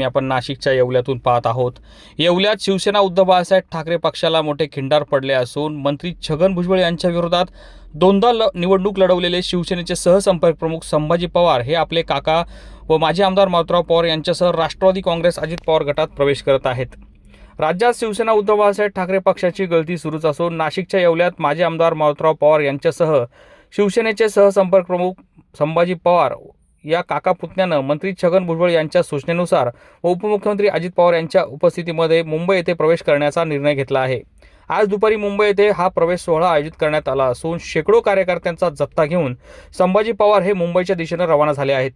बातमी आपण नाशिकच्या येवल्यातून पाहत आहोत. येवल्यात शिवसेना उद्धव बाळासाहेब ठाकरे पक्षाला मोठे खिंडार पडले असून मंत्री छगन भुजबळ यांच्या विरोधात दोनदा ल निवडणूक लढवलेले शिवसेनेचे सहसंपर्क प्रमुख संभाजी पवार हे आपले काका व माजी आमदार मारुतराव पवार यांच्यासह राष्ट्रवादी काँग्रेस अजित पवार गटात प्रवेश करत आहेत. राज्यात शिवसेना उद्धव बाळासाहेब ठाकरे पक्षाची गळती सुरूच असून नाशिकच्या येवल्यात माजी आमदार मारुतराव पवार यांच्यासह शिवसेनेचे सहसंपर्क प्रमुख संभाजी पवार या काका पुतण्यानं मंत्री छगन भुजबळ यांच्या सूचनेनुसार व उपमुख्यमंत्री अजित पवार यांच्या उपस्थितीमध्ये मुंबई येथे प्रवेश करण्याचा निर्णय घेतला आहे. आज दुपारी मुंबई येथे हा प्रवेश सोहळा आयोजित करण्यात आला असून शेकडो कार्यकर्त्यांचा जत्ता घेऊन संभाजी पवार हे मुंबईच्या दिशेनं रवाना झाले आहेत.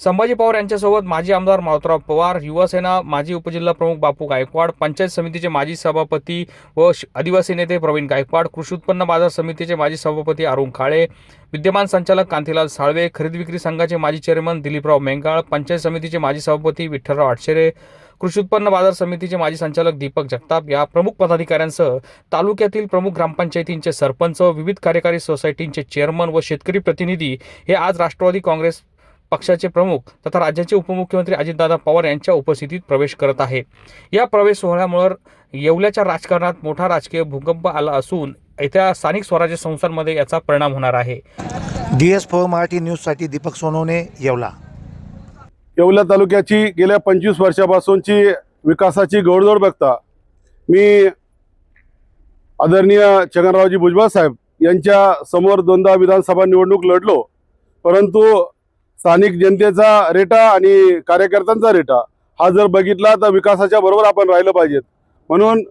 संभाजी पवार यांच्यासोबत माजी आमदार मावतराव पवार युवासेना माजी उपजिल्हा प्रमुख बापू गायकवाड पंचायत समितीचे माजी सभापती व श- आदिवासी नेते प्रवीण गायकवाड कृषी उत्पन्न बाजार समितीचे माजी सभापती अरुण काळे विद्यमान संचालक कांतीलाल साळवे खरेदी विक्री संघाचे माजी चेअरमन दिलीपराव मेंगाळ पंचायत समितीचे माजी सभापती विठ्ठलराव आटशेरे कृषी उत्पन्न बाजार समितीचे माजी संचालक दीपक जगताप या प्रमुख पदाधिकाऱ्यांसह तालुक्यातील प्रमुख ग्रामपंचायतींचे सरपंच विविध कार्यकारी सोसायटींचे चेअरमन व शेतकरी प्रतिनिधी हे आज राष्ट्रवादी काँग्रेस पक्षाचे प्रमुख तथा राज्याचे उपमुख्यमंत्री अजितदादा पवार यांच्या उपस्थितीत प्रवेश करत आहे. या प्रवेश सोहळ्यामुळे येवल्याच्या राजकारणात मोठा राजकीय भूकंप आला असून येत्या स्थानिक स्वराज्य संस्थांमध्ये याचा परिणाम होणार आहे. डी एस फोर मराठी न्यूजसाठी दीपक सोनवणे येवला. येवला तालुक्याची गेल्या पंचवीस वर्षापासूनची विकासाची गोडदोड बघता मी आदरणीय छगनरावजी भुजबळ साहेब यांच्या समोर दोनदा विधानसभा निवडणूक लढलो परंतु स्थानिक जनतेचा रेटा आणि कार्यकर्त्यांचा रेटा हा जर बघितला तर विकासाच्या बरोबर आपण राहिलं पाहिजेत. म्हणून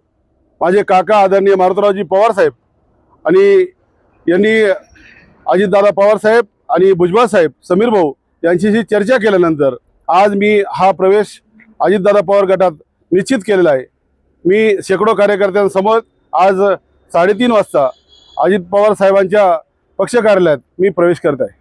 माझे काका आदरणीय मारुतरावजी पवार साहेब आणि यांनी अजितदादा पवार साहेब आणि भुजबळ साहेब समीर भाऊ यांच्याशी चर्चा केल्यानंतर आज मी हा प्रवेश अजितदादा पवार गटात निश्चित केलेला आहे. मी शेकडो कार्यकर्त्यांसमोर आज साडेतीन वाजता अजित पवार साहेबांच्या पक्ष कार्यालयात मी प्रवेश करत आहे.